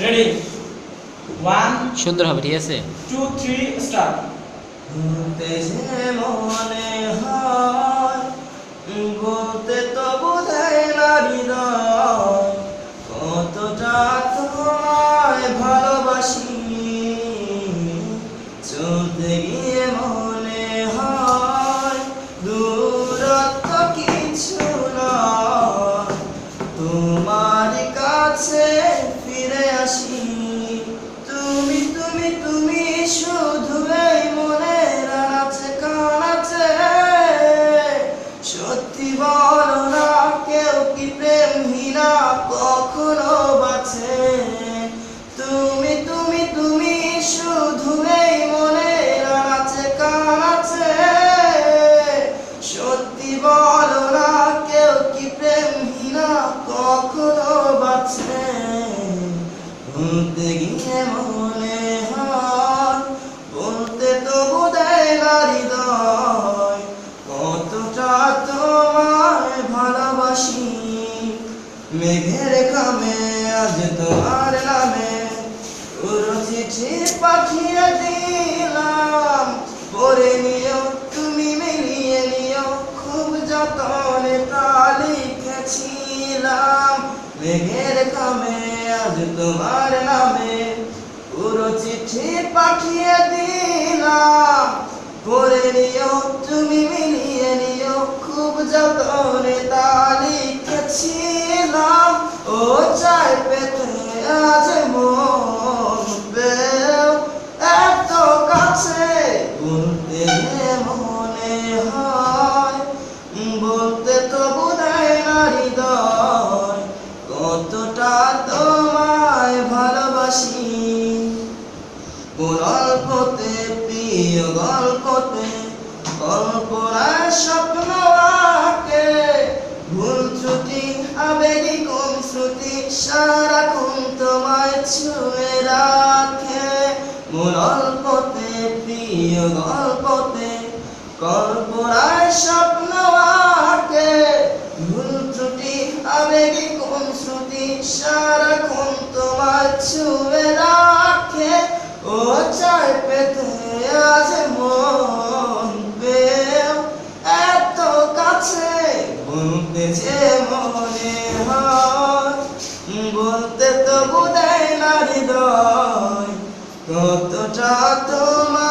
Ready one সুন্দর হবে ঠিক আছে? টু থ্রি স্টার্ট মনে হয় কখনো বাঁচে তুমি তুমি তুমি শুধু মনের আনাচে কানাচে সত্যি বলো না, কেউ কি কখনো বাঁচে। গিয়ে মনে হয়, বলতে তো বোধয় না হৃদয়, কতটা তোমায় ভালোবাসি। খামে আজ তোমার নামে পুরো চিঠি পাঠিয়ে দিলাম। পরে নিও তুমি মিলিয়ে নিও খুব যতনে তা লিখেছিলাম। খামে আজ তোমার নামে পুরো চিঠি পাঠিয়ে দিলাম। পরে নিও তুমি মিলিয়ে বলতে তো বোধয় না হৃদয় কতটা তোমায় ভালোবাসি। গল্পতে প্রিয় গল্পতে, কল্পনার স্বপ্ন আঁকে। ভুল ত্রুটি, আবেগী কোন শ্রুতি সারাক্ষণ তোমায় ছুঁয়ে রাখে। গল্পতে প্রিয় গল্পতে, কল্পনার স্বপ্ন আঁকে ভুল ত্রুটি কোন শ্রুতি সারাক্ষণ তোমার ছুঁয়ে রাখে? ও চাই পেতে আজ মন এত কাছে বলতে যে মনে হয়, বলতে তো বোধয় না হৃদয়। কতটা ভালোবাসি